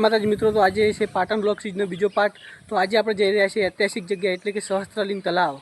માતાજી મિત્રો, તો આજે છે પાટણ બ્લોક સિરીઝનો બીજો પાર્ટ તો આજે આપણે જઈ રહ્યા છીએ ઐતિહાસિક જગ્યા, એટલે કે સહસ્ત્રલિંગ તલાવ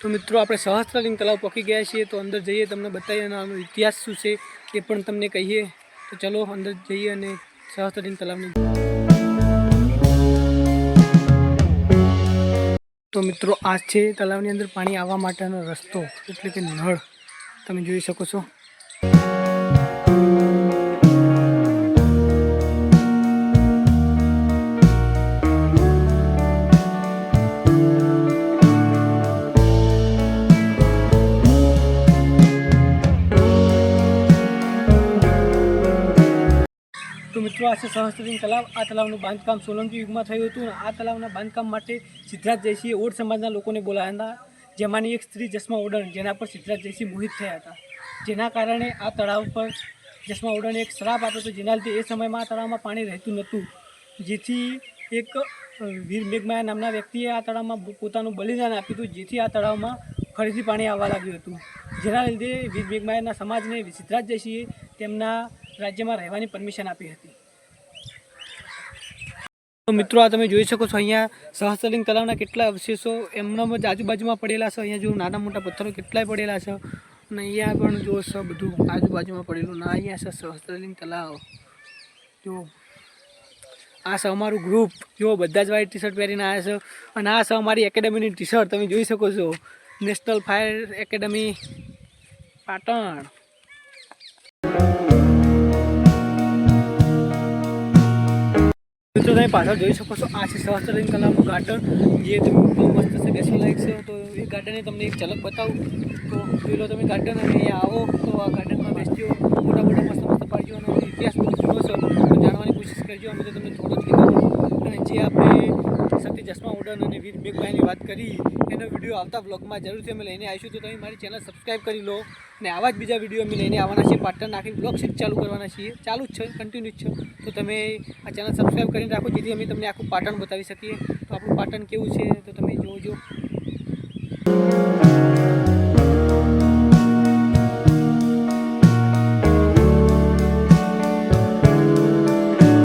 તો મિત્રો, આપણે સહસ્ત્રલિંગ તળાવ પહોંચી ગયા છીએ. તો અંદર જઈએ, તમને બતાવીએ અને આનો ઇતિહાસ શું છે એ પણ તમને કહીએ. તો ચલો, અંદર જઈએ અને સહસ્ત્રલિંગ તળાવની તો મિત્રો આ છે તળાવની અંદર પાણી આવવા માટેનો રસ્તો, એટલે કે નળ. તમે જોઈ શકો છો. મિત્રો આ છે સહસ્ત્રલિંગ તલાવ. આ તલાવનું બાંધકામ સોલંકી યુગમાં થયું હતું. આ તલાવના બાંધકામ માટે સિદ્ધરાજ જયસિંહે ઓડ સમાજના લોકોને બોલાવ્યા હતા. જેમાંની એક સ્ત્રી જસમા ઓડણ જેના પર સિદ્ધરાજ જયસિંહ મોહિત થયા હતા. જેના કારણે આ તળાવ પર જસમા ઓડણે એક શ્રાપ આપ્યો હતો. જેના લીધે એ સમયમાં આ તળાવમાં પાણી રહેતું નહોતું. જેથી એક વીર મેઘમાયા નામના વ્યક્તિએ આ તળાવમાં પોતાનું બલિદાન આપ્યું હતું. જેથી આ તળાવમાં ફરીથી પાણી આવવા લાગ્યું હતું. જેના લીધે વીર મેઘમાયાના સમાજને સિદ્ધરાજ જયસિંહે તેમના રાજ્યમાં રહેવાની પરમિશન આપી હતી. મિત્રો, આ તમે જોઈ શકો છો અહીંયા સહસ્ત્રલિંગ તળાવના કેટલા અવશેષો એમનામ જ આજુબાજુમાં પડેલા છે. અહીંયા જો નાના મોટા પથ્થરો કેટલાય પડેલા છે અને અહીંયા પણ જો છે બધું આજુબાજુમાં પડેલું. ના, અહીંયા છે સહસ્ત્રલિંગ તલાવ જો, આ છે અમારું ગ્રુપ જો, બધા જ વાઈટ ટી શર્ટ પહેરીને આવ્યા છે. અને આ છે અમારી એકેડેમીની ટી શર્ટ તમે જોઈ શકો છો. National fire academy Patan. મિત્રો, તમે પાછળ જોઈ શકો છો, આ છે સહસ્ત્રલિંગ કલાનું ગાર્ડન. જે તમે બહુ મસ્ત છે, બેસવા લાયક છે. તો એ ગાર્ડનની તમને એક ઝલક બતાવું. તો જોઈ લો તમે ગાર્ડન, અને આવો તો આ ગાર્ડનમાં બેસજો. મોટા મોટા મસ્ત મસ્ત પાડજો અને ઇતિહાસ બધું જૂનો છે તો જાણવાની કોશિશ કરજો અમે તો તમને થોડો જ કીધું અને જે આપણે સતી ચશ્મા ઉડન અને વીર મેઘભાઈની વાત કરી, એનો વીડિયો આવતા બ્લોગમાં જરૂરથી અમે લઈને આવીશું. તો તમે મારી ચેનલ સબસ્ક્રાઈબ કરી લો અને આવા જ બીજા વીડિયો અમે લઈને આવવાના છીએ. પાટણ નાખીને બ્લોગ સીટ ચાલુ કરવાના છીએ. ચાલુ જ છે કન્ટિન્યુ જ છે. તો તમે આ ચેનલ સબસ્ક્રાઈબ કરીને રાખો, જેથી અમે તમને આખું પાટણ બતાવી શકીએ. તો આપણું પાટણ કેવું છે? તો તમે જોજો.